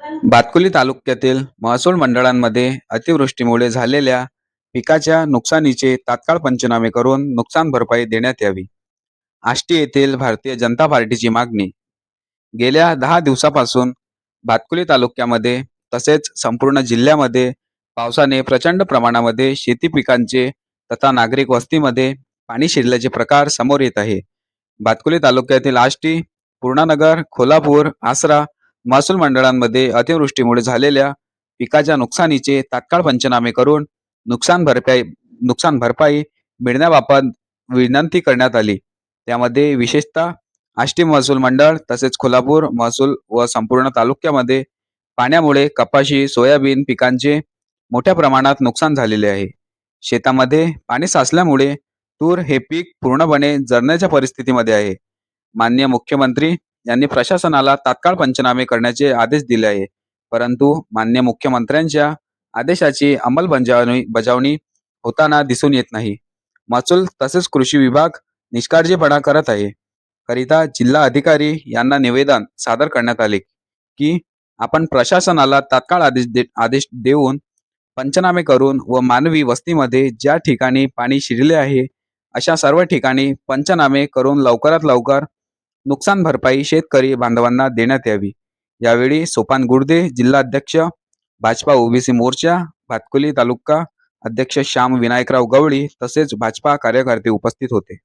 भातकुली तालुक्यातील महसूल मंडळांमध्ये अतिवृष्टीमुळे झालेल्या पिकाच्या नुकसानीचे तात्काळ पंचनामे करून नुकसान भरपाई देण्यात यावी. आष्टी येथील भारतीय जनता पार्टीची मागणी. गेल्या दहा दिवसापासून भातकुली तालुक्यामध्ये तसेच संपूर्ण जिल्ह्यामध्ये पावसाने प्रचंड प्रमाणामध्ये शेती पिकांचे तथा नागरिक वस्तीमध्ये पाणी शिरल्याचे प्रकार समोर येत आहे. भातकुली तालुक्यातील आष्टी पूर्णानगर कोल्हापूर आसरा महसूल मंडळांमध्ये अतिवृष्टीमुळे झालेल्या पिकाच्या नुकसानीचे तात्काळ पंचनामे करून नुकसान भरपाई नुकसान भरपाई मिळण्याबाबत विनंती करण्यात आली. त्यामध्ये विशेषतः आष्टी महसूल मंडळ तसेच कोल्हापूर महसूल व संपूर्ण तालुक्यामध्ये पाण्यामुळे कपाशी सोयाबीन पिकांचे मोठ्या प्रमाणात नुकसान झालेले आहे. शेतामध्ये पाणी साचल्यामुळे तूर हे पीक पूर्णपणे जरण्याच्या परिस्थितीमध्ये आहे. माननीय मुख्यमंत्री यांनी प्रशासनाला तात्काळ पंचनामे करण्याचे आदेश दिले आहे. परंतु मान्य मुख्यमंत्र्यांच्या आदेशाची अंमलबजावणी बजावणी होताना दिसून येत नाही. महसूल तसेच कृषी विभाग निष्काळजीपणा करत आहे. करिता जिल्हा अधिकारी यांना निवेदन सादर करण्यात आले की आपण प्रशासनाला तात्काळ आदेश दे आदेश देऊन पंचनामे करून व मानवी वस्तीमध्ये ज्या ठिकाणी पाणी शिरले आहे अशा सर्व ठिकाणी पंचनामे करून लवकरात लवकर नुकसान भरपाई शेतकरी बांधवांना देण्यात यावी. यावेळी सोपान गुर्दे जिल्हाध्यक्ष भाजपा ओबीसी मोर्चा भातकुली तालुका अध्यक्ष श्याम विनायकराव गवळी तसेच भाजपा कार्यकर्ते उपस्थित होते.